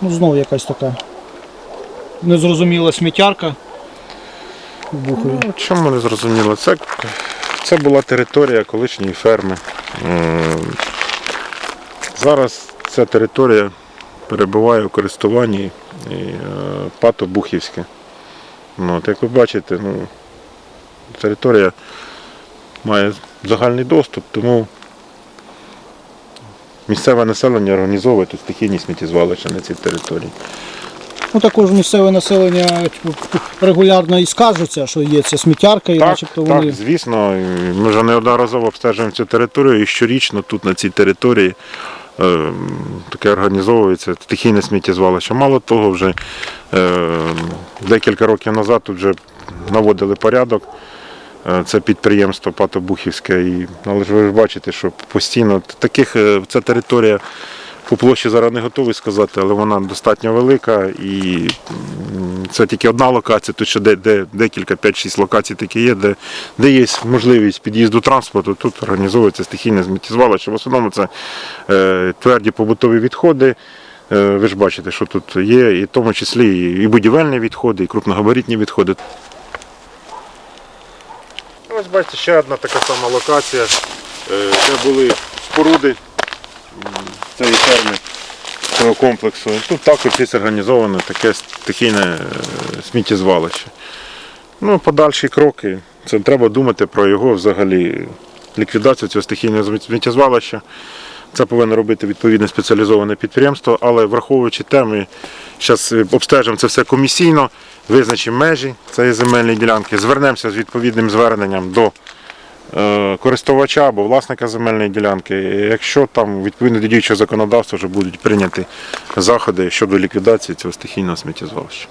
Ну, знову якась така незрозуміла сміттярка в Бухові. Ну, чому не зрозуміло? Це, це була територія колишньої ферми. Зараз ця територія перебуває у користуванні е, ПАТО Бухівське. Ну, як ви бачите, ну, територія має загальний доступ, тому місцеве населення організовує тут стихійні сміттєзвалища на цій території. Ну, також місцеве населення типу, регулярно і скаржиться, що є ця сміттярка, і Так, начебто вони. так, звісно. Ми вже неодноразово обстежуємо цю територію і щорічно тут на цій території е, таке організовується стихійне сміттєзвалище. Мало того, вже е, декілька років назад тут вже наводили порядок. Е, Це підприємство Патобухівське. І, але ж ви ж бачите, що постійно таких е, ця територія по площі зараз не готовий сказати, але вона достатньо велика і це тільки одна локація, тут ще де, де, декілька, 5-6 локацій такі є, де, де є можливість під'їзду транспорту, тут організовується стихійне сміттєзвалище. В основному це е, тверді побутові відходи. Е, ви ж бачите, що тут є, і в тому числі і будівельні відходи, і крупногабаритні відходи. Ось бачите, ще одна така сама локація, е, де були споруди цієї ферми, цього комплексу. Тут також є організоване таке стихійне е, сміттєзвалище. Ну, подальші кроки. Це треба думати про його взагалі ліквідацію цього стихійного сміттєзвалища. Це повинно робити відповідне спеціалізоване підприємство, але враховуючи те, ми зараз обстежимо це все комісійно, визначимо межі цієї земельної ділянки, звернемося з відповідним зверненням до е, користувача або власника земельної ділянки. Якщо там відповідно до діючого законодавства вже будуть прийняті заходи щодо ліквідації цього стихійного сміттєзвалища.